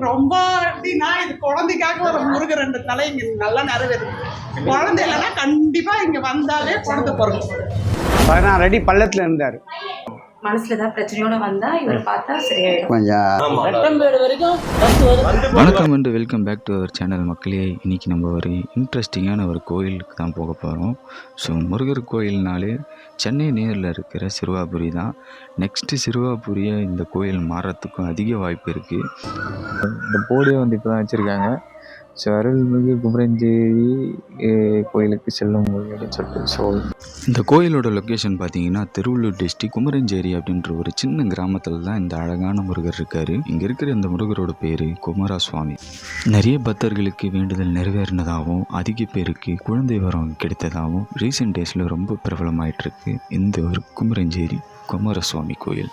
ரொம்ப எப்படின்னா இது குழந்தைக்காக ஒரு முருகர் ரெண்டு தலை இங்க நல்லா நிறைவேறுது குழந்தை இல்லைன்னா கண்டிப்பா இங்க வந்தாலே குழந்தை பிறக்கும். பதினாறு அடி பள்ளத்தில் இருந்தார். மனசுல ஏதாவது பிரச்சனையோட வந்தா இவர் பார்த்தா சரியாயிடும். கொஞ்சம் வணக்கம் and welcome back to our channel மக்களே. இன்றைக்கி நம்ம ஒரு இன்ட்ரெஸ்டிங்கான ஒரு கோயிலுக்கு தான் போக போகிறோம் ஸோ முருகர் கோயில்னாலே சென்னை நேரில் இருக்கிற சிறுவாபுரி தான். நெக்ஸ்ட்டு சிறுவாபுரியை இந்த கோயில் மாறத்துக்கும் அதிக வாய்ப்பு இருக்குது இந்த போர்டே வந்து இப்போ தான் வச்சுருக்காங்க. ஸோ அருள்மிகு குமரஞ்சேரி கோயிலுக்கு செல்லும் வழி அப்படின்னு சொல்லிட்டு ஸோ இந்த கோயிலோட லொக்கேஷன் பார்த்தீங்கன்னா திருவள்ளூர் டிஸ்ட்ரிக் குமரஞ்சேரி அப்படின்ற ஒரு சின்ன கிராமத்தில் தான் இந்த அழகான முருகர் இருக்கார். இங்கே இருக்கிற இந்த முருகரோட பேர் குமாரசுவாமி. நிறைய பக்தர்களுக்கு வேண்டுதல் நிறைவேறினதாகவும் அதிக பேருக்கு குழந்தை வரம் கிடைத்ததாகவும் ரீசெண்ட் டேஸில் ரொம்ப பிரபலமாயிட்டு இருக்கு இந்த ஒரு குமரஞ்சேரி குமாரசுவாமி கோயில்.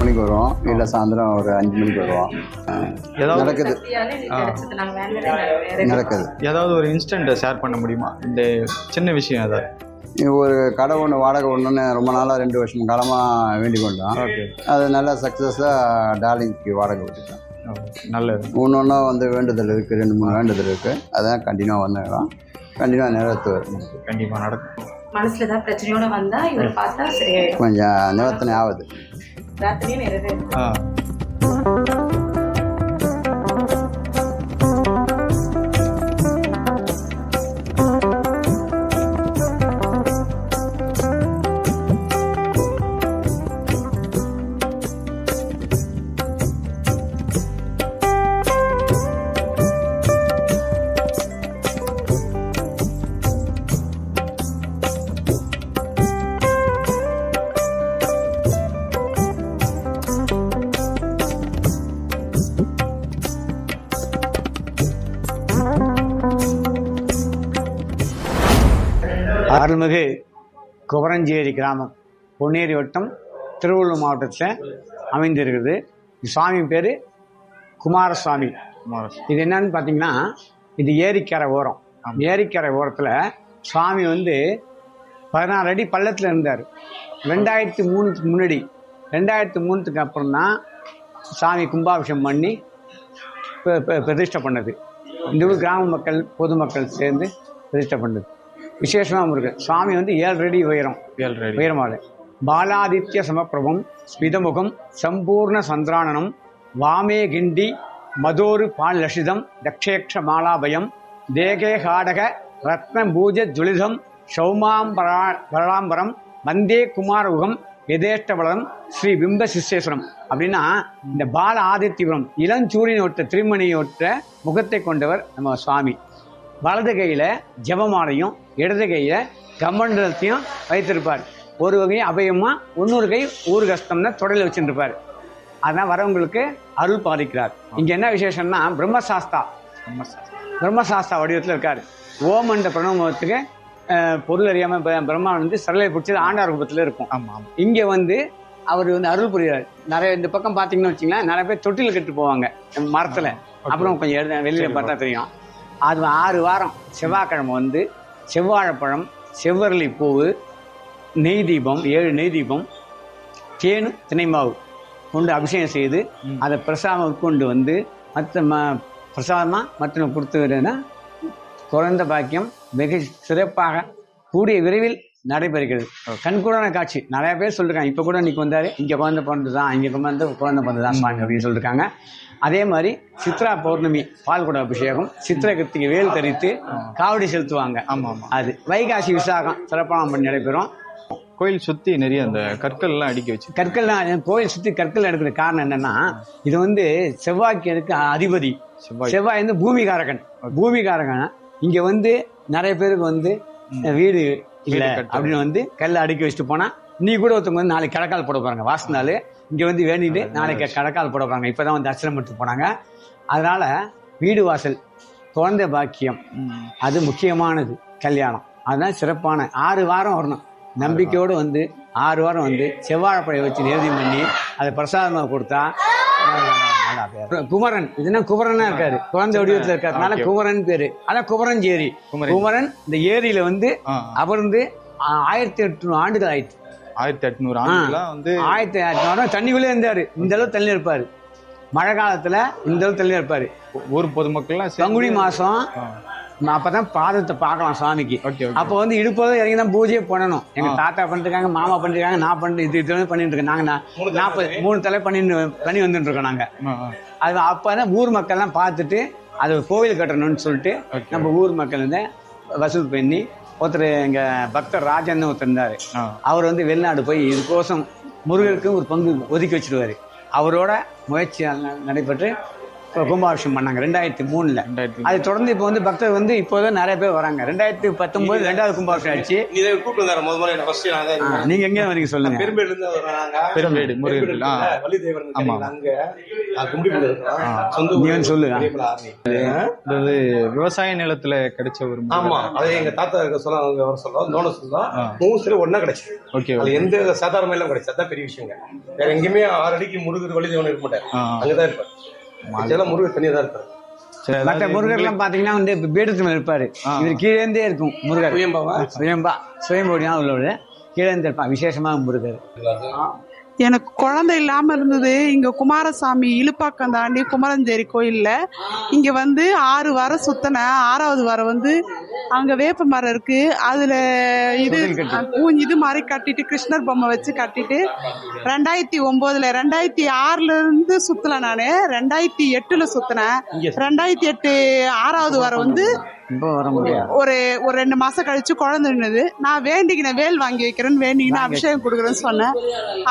மணிக்கு வருவோம் இல்லை சாயந்தரம் ஒரு அஞ்சு மணிக்கு வருவோம். ஏதாவது நடக்குது. நடக்குது. ஏதாவது ஒரு இன்ஸ்டண்ட்டை ஷேர் பண்ண முடியுமா? இந்த சின்ன விஷயம் ஏதாவது. ஒரு கடை ஒன்று வாடகை ஒன்றுன்னு ரொம்ப நாளாக ரெண்டு வருஷம் காலமாக வேண்டிக் கொண்டோம். அது நல்லா சக்ஸஸாக டார்லிங்க்கு வாடகை விட்டுட்டோம் நல்லது. ஒன்று ஒன்றா வந்து வேண்டுதல் இருக்குது ரெண்டு மூணு வேண்டுதல் இருக்குது அதான் கண்டினியூவாக வந்துக்கலாம் கண்டினியூவாக நிறைவேற்றுவார் கண்டிப்பாக நடக்கும். மனசுல ஏதாவது பிரச்சனையோட வந்தா இவர் பார்த்தா சரியாயிடும். கொஞ்சம் நிவர்த்தனை ஆகுது. பிரார்த்தனையும் நிறைவேறும். அருள்மிகு குமரஞ்சேரி கிராமம் பொன்னேரி வட்டம் திருவள்ளூர் மாவட்டத்தில் அமைந்திருக்குது. சுவாமி பேர் குமாரசுவாமி இது என்னன்னு பார்த்தீங்கன்னா இது ஏரிக்கரை ஓரம். ஏரிக்கரை ஓரத்தில் சுவாமி வந்து பதினாறு அடி பள்ளத்தில் இருந்தார். ரெண்டாயிரத்தி மூணுக்கு முன்னாடி ரெண்டாயிரத்தி மூணுத்துக்கு அப்புறம் தான் சாமி கும்பாபிஷேகம் பண்ணி பிரதிஷ்டை பண்ணது. இந்த ஊர் கிராம மக்கள் பொதுமக்கள் சேர்ந்து பிரதிஷ்டை பண்ணது. விசேஷமாக இருக்கு சுவாமி வந்து ஏழு அடி உயரம் உயரமாக பாலாதித்ய சமப்பிரபம் ஸ்மிதமுகம் சம்பூர்ண சந்திரானனம் வாமே கிண்டி மதோரு பால் லஷிதம் தக்ஷேக்ஷ மாலாபயம் தேகே காடக ரத்ன பூஜ ஜுலிதம் சௌமாம்பரா பராம்பரம் வந்தே குமாரயுகம் எதேஷ்டபலம் ஸ்ரீ பிம்ப சிஸ்வேஸ்வரம் அப்படின்னா இந்த பால ஆதித்யபுரம் இளஞ்சூரியனை ஒட்ட திருமணியை ஒட்ட முகத்தை கொண்டவர் நம்ம சுவாமி. வலது கையில ஜெபமாலையும் இடது கையில கமண்டலத்தையும் வைத்திருப்பார். ஒரு வகை அபயமா இன்னொரு கை ஊர் கஷ்டம்னு தொடரில் வச்சுருப்பார் அதான் வரவங்களுக்கு அருள் பாதிக்கிறார். இங்க என்ன விசேஷம்னா பிரம்மசாஸ்தா. பிரம்மசாஸ்தா வடிவத்தில் இருக்கார். ஓம் என்ற பிரணவத்துக்கு பொருள் அறியாம ப- பிரம்மா வந்து சரளை பிடிச்சது ஆண்டார் ரூபத்தில் இருக்கும். ஆமாம் இங்க வந்து அவர் வந்து அருள் புரிகிறார். நிறைய இந்த பக்கம் பார்த்தீங்கன்னு வச்சுங்களேன் நிறைய பேர் தொட்டில் கட்டு போவாங்க. மரத்துல. அப்புறம் கொஞ்சம் வெளியில பார்த்தா தெரியும். அது ஆறு வாரம் செவ்வாய்க்கிழமை வந்து செவ்வாழைப்பழம் செவ்வரளி பூவு நெய் தீபம் ஏழு நெய் தீபம் தேனு தினைமாவு கொண்டு அபிஷேகம் செய்து. அதை பிரசாதம் உட்கொண்டு வந்து மற்ற ம பிரசாதமாக மற்றவங்க கொடுத்துன்னா குறைந்த பாக்கியம் வெகு சிறப்பாக கூடிய விரைவில் நடைபெறுகிறது. கண்கூடான காட்சி. நிறைய பேர் சொல்லிருக்காங்க இப்போ கூட இன்னைக்கு வந்தாரு இங்கே குழந்தை பிறந்து தான் இங்கே வந்து குழந்தை பிறந்து தான் அப்படின்னு சொல்லியிருக்காங்க அதே மாதிரி சித்ரா பௌர்ணமி பால்குட அபிஷேகம் சித்திரை கிருத்திகை வேல் தரித்து காவடி செலுத்துவாங்க. ஆமாம் ஆமாம் அது வைகாசி விசாகம் சிறப்பான பண்ணி நடைபெறும். கோயில் சுத்தி நிறைய அந்த கற்கள்லாம் அடுக்கி வச்சு கற்கள்லாம் கோயில் சுற்றி கற்கள் எடுக்கிற காரணம் என்னன்னா இது வந்து செவ்வாய்க்கு அதிபதி. செவ்வாய். செவ்வாய் வந்து பூமிகாரகன். பூமிகாரகன் இங்க வந்து நிறைய பேருக்கு வந்து வீடு இல்ல. அப்படின்னு வந்து கல்ல அடுக்கி வச்சுட்டு போனா நீ கூட ஒருத்தவங்க வந்து நாளைக்கு கடக்கால் போட போறாங்க. வாச நாள் இங்க வந்து வேண்டிட்டு நாளைக்கு கடக்கால் போட போறாங்க. இப்பதான் வந்து தரிசனம் பண்ணிட்டு போனாங்க. அதனால வீடு வாசல் குழந்தை பாக்கியம். அது முக்கியமானது கல்யாணம். அதுதான் சிறப்பான ஆறு வாரம் வரணும். நம்பிக்கையோடு வந்து ஆறு வாரம் வந்து செவ்வாழைப்பழைய வச்சு நிவேதியம் பண்ணி அதை பிரசாதமாக கொடுத்தா. குமரன் இதுனா குமரனா இருக்காரு. குழந்தை வடிவத்தில் இருக்கிறதுனால. குமரன் பேரு. அதான் குமரன் குமரன். இந்த ஏரியில வந்து அமர்ந்து ஆயிரத்தி எட்நூறு ஆண்டுகள் ஆயிடுச்சு ஆயிரத்தி எட்நூறு ஆண்டுலாம் வந்து ஆயிரத்தி எட்நூறு தண்ணிக்குள்ளே இருந்தாரு. இந்த அளவு தள்ளி இருப்பாரு. மழை காலத்துல இந்த அளவு தள்ளி இருப்பாரு. ஊர் பொதுமக்கள்லாம் சேர்ந்து- பங்குனி மாசம் ஆ, அப்பதான் பாதத்தை பார்க்கலாம் சாமிக்கு அப்போ வந்து இடுப்போதும் இறங்கி தான் பூஜையே பண்ணணும் எங்க. தாத்தா பண்ணிருக்காங்க மாமா பண்ணிருக்காங்க நான் பண்ணி இது இது பண்ணிட்டு இருக்கேன் நாங்க நாற்பது மூணு தலை பண்ணிட்டு பண்ணி வந்துட்டு இருக்கோம் நாங்க. அது அப்பதான் ஊர் மக்கள்லாம் பார்த்துட்டு அது கோவில் கட்டணும்னு சொல்லிட்டு. நம்ம ஊர் மக்கள் வந்து வசூல் பண்ணி ஒருத்தர் எங்க பக்தர் ராஜன் ஒருத்தர் இருந்தாரு. அவர் வந்து வெளிநாடு போய் இதுக்கோசம் முருகருக்கு ஒரு பங்கு ஒதுக்கி வச்சிருவாரு அவரோட முயற்சி ந- நடைபெற்று கும்பாபிஷேகம் பண்ணாங்க. ரெண்டாயிரத்தி மூணுல. அதை தொடர்ந்து இப்போ வந்து பக்தர் வந்து இப்போதான் நிறைய பேர் வராங்க. ரெண்டாயிரத்தி பத்தொன்பது ரெண்டாவது கும்பாபிஷேகம் ஆச்சு இதை கூப்பிட்டு வந்தாரு ஃபர்ஸ்ட் நான் தான் நீங்க எங்க வரீங்க சொல்லுங்க. இருந்து வர்றாங்க பெரும்பேடு, முருகன். வள்ளி ஆமா. அங்க இருக்கிறோம் சொந்த நீ ஊரு வந்து சொல்லு. விவசாய நிலத்துல கிடைச்ச ஒரு ஆமா. அது எங்க தாத்தா இருக்க சொல்ல அவங்க வர நோன ஆ. மூணு சில ஒன்னா கிடைச்சு. ஓகே அது எந்த சாதாரண எல்லாம் கிடைச்சு. அதான் பெரிய விஷயங்க. வேற எங்கேயுமே ஆறு அடிக்கு முருகர் வள்ளி தேவன் இருக்க மாட்டாரு. அங்கதான் இருப்பாரு. இதெல்லாம் முருகர் தனியா தான் இருப்பாரு. மற்ற முருகர்லாம் பாத்தீங்கன்னா வந்து பீடத்துல இருப்பாரு. ஆ. இவர் கீழே இருந்தே இருக்கும் முருகர். சுயம்பாவா? சுயம்பா. சுயம்போடியா உள்ளவர். கீழே இருந்து இருப்பான் விசேஷமாக முருகர் எனக்கு குழந்தை இல்லாம இருந்தது. இங்க குமாரசாமி இழுப்பாக்கம் தாண்டி குமரஞ்சேரி கோயில்ல இங்க வந்து ஆறு வாரம் சுத்தினேன் ஆறாவது வாரம் வந்து அங்க வேப்ப மரம் இருக்கு. அதுல இது இது மாதிரி கட்டிட்டு கிருஷ்ணர் பொம்மை வச்சு கட்டிட்டு ரெண்டாயிரத்தி ஒன்பதுல ரெண்டாயிரத்தி ஆறுல இருந்து சுத்தல நானு. ரெண்டாயிரத்தி எட்டுல சுத்தினேன் ரெண்டாயிரத்தி எட்டு ஆறாவது வாரம் வந்து ஒரு ஒரு ரெண்டு மாசம் கழிச்சு குழந்தை நின்னுது நான் வேண்டிக்கினேன் வேல் வாங்கி வைக்கிறேன்னு வேண்டிக்கினேன் அபிஷேகம் கொடுக்குறேன்னு சொன்னேன்.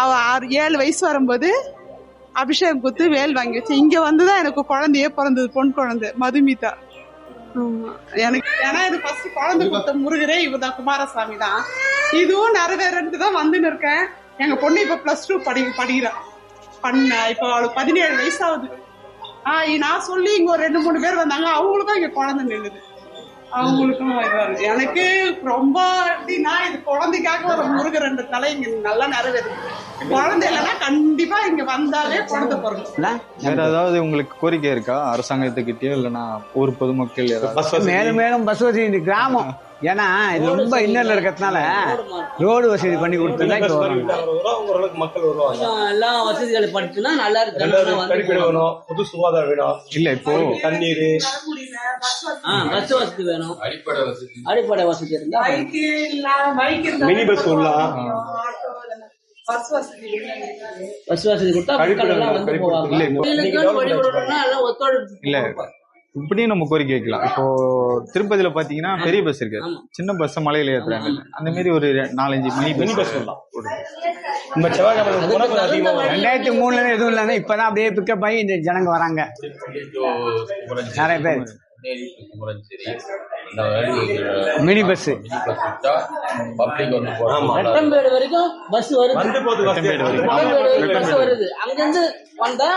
அவ ஆறு ஏழு வயசு வரும்போது அபிஷேகம் கொடுத்து வேல் வாங்கி வச்சேன் இங்க வந்துதான் எனக்கு குழந்தையே பிறந்தது பொன் குழந்தை மதுமிதா. ஆமா. எனக்கு ஏன்னா இது ஃபர்ஸ்ட் குழந்தை கொடுத்த முருகரே இவர்தான் குமாரசாமி தான் இதுவும் நிறைவேறதுக்கு தான் வந்துன்னு இருக்கேன். எங்க பொண்ணு இப்ப பிளஸ் டூ படி படிக்கிறான் பண்ண இப்ப அவளுக்கு பதினேழு வயசு ஆகுது. ஆ நான் சொல்லி இங்க ஒரு ரெண்டு மூணு பேர் வந்தாங்க. அவங்களுக்கும் இங்க குழந்தை நின்னுது. அவங்களுக்கும். எனக்கு ரொம்ப எப்படின்னா இது குழந்தைக்காக ஒரு முருகர் ரெண்டு தலை இங்க நல்லா நிறைவேறுது குழந்தை இல்லைன்னா கண்டிப்பா இங்க வந்தாலே குழந்தை இல்ல? வேற ஏதாவது உங்களுக்கு கோரிக்கை இருக்கா? அரசாங்கத்துக்கிட்டயோ இல்லைன்னா ஊர் பொதுமக்கள் மேலும் மேலும் பஸ் வசதி இந்த கிராமம். ஏன்னா இது ரொம்ப இன்னர்ல இருக்கிறதுனால ரோடு வசதி பண்ணி கொடுத்தா இப்போ ஓரளவுக்கு மக்கள் வருவாங்க. எல்லா வசதிகளை படுத்துனா நல்லா இருக்கு புது சுகாதாரம் வேணும். இல்ல இப்போ தண்ணீர் பஸ் வசதி வேணும். அடிப்படை வசதி. இருந்தா மினி பஸ் விடலாம் பஸ் வசதி கொடுத்தா மக்கள் வந்து போவாங்க. இல்ல, இப்படியும் நம்ம கோரிக்கை வைக்கலாம். இப்போ திருப்பதியில பாத்தீங்கன்னா பெரிய பஸ் இருக்கு. சின்ன பஸ் மலையில ஏத்துறாங்க அந்த மாதிரி ஒரு நாலஞ்சு மினி மினி பஸ் நம்ம ரெண்டாயிரத்தி மூணுல இருந்து எதுவும் இல்லைன்னா இப்பதான் அப்படியே பிக்கப் ஆகி இந்த ஜனங்க வராங்க. நிறைய பேர். Mini bus. ரெட்டம்பேடு வரைக்கும் வருது. வந்து போது வந்தா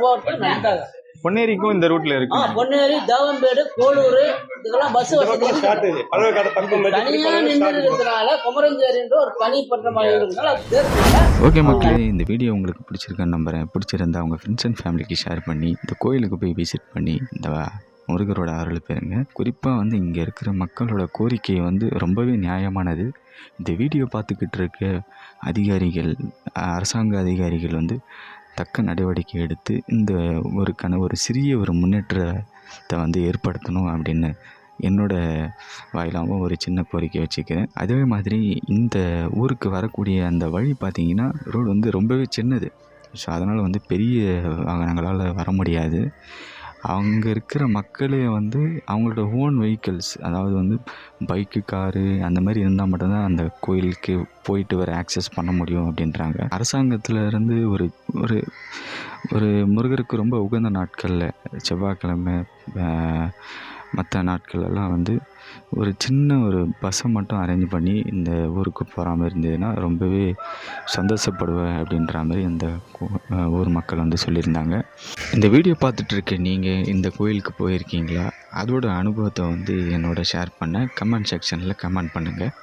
போட்டு நடந்தாங்க பொன்னேரிக்கும் இந்த ரூட்ல இருக்கு. பொன்னேரி தேவம்பேடு கோளூர் இதுக்கெல்லாம் பஸ் வசதி. தனியா குமரஞ்சேரின்ற ஒரு மாதிரி இருக்கிறதுனால ஓகே மக்களே இந்த வீடியோ உங்களுக்கு பிடிச்சிருக்கான்னு நம்புறேன். பிடிச்சிருந்தா உங்கள் ஃப்ரெண்ட்ஸ் அண்ட் ஃபேமிலிக்கு ஷேர் பண்ணி இந்த கோயிலுக்கு போய் விசிட் பண்ணி இந்த முருகரோட அருள் பெறுங்க குறிப்பாக வந்து இங்கே இருக்கிற மக்களோட கோரிக்கை வந்து ரொம்பவே நியாயமானது. இந்த வீடியோ பார்த்துக்கிட்டு இருக்க அதிகாரிகள் அரசாங்க அதிகாரிகள் வந்து தக்க நடவடிக்கை எடுத்து இந்த ஒருக்கான ஒரு சிறிய ஒரு முன்னேற்றத்தை வந்து ஏற்படுத்தணும் அப்படின்னு என்னோட வாயிலாகவும் ஒரு சின்ன கோரிக்கை வச்சுக்கிறேன். அதே மாதிரி இந்த ஊருக்கு வரக்கூடிய அந்த வழி பார்த்திங்கன்னா ரோடு வந்து ரொம்பவே சின்னது. ஸோ அதனால் வந்து பெரிய வாகனங்களால் வர முடியாது. அங்கே இருக்கிற மக்களே வந்து அவங்களோட ஓன் வெஹிக்கிள்ஸ் அதாவது வந்து பைக்கு காரு அந்த மாதிரி இருந்தால் மட்டும்தான் அந்த கோயிலுக்கு போயிட்டு வர ஆக்சஸ் பண்ண முடியும் அப்படின்றாங்க. அரசாங்கத்தில் இருந்து ஒரு ஒரு ஒரு முருகருக்கு ரொம்ப உகந்த நாட்களில் செவ்வாய்க்கிழமை மற்ற நாட்கள் எல்லாம் வந்து ஒரு சின்ன ஒரு பஸ்ஸை மட்டும் அரேஞ்ச் பண்ணி இந்த ஊருக்கு போகிற மாதிரி இருந்ததுன்னா ரொம்பவே சந்தோஷப்படுவேன் அப்படின்ற மாதிரி இந்த ஊர் மக்கள் வந்து சொல்லியிருந்தாங்க. இந்த வீடியோ பார்த்துட்ருக்க நீங்கள் இந்த கோயிலுக்கு போயிருக்கீங்களா? அதோட அனுபவத்தை வந்து என்னோட ஷேர் பண்ண கமெண்ட் செக்ஷனில் கமெண்ட் பண்ணுங்கள்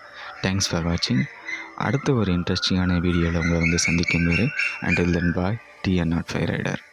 தேங்க்ஸ் ஃபார் வாட்சிங் அடுத்த ஒரு இன்ட்ரெஸ்டிங்கான வீடியோவில் உங்களை வந்து சந்திக்கும் போது அண்டில் தென் பாய் டி நாட் ஃபை ரைடர்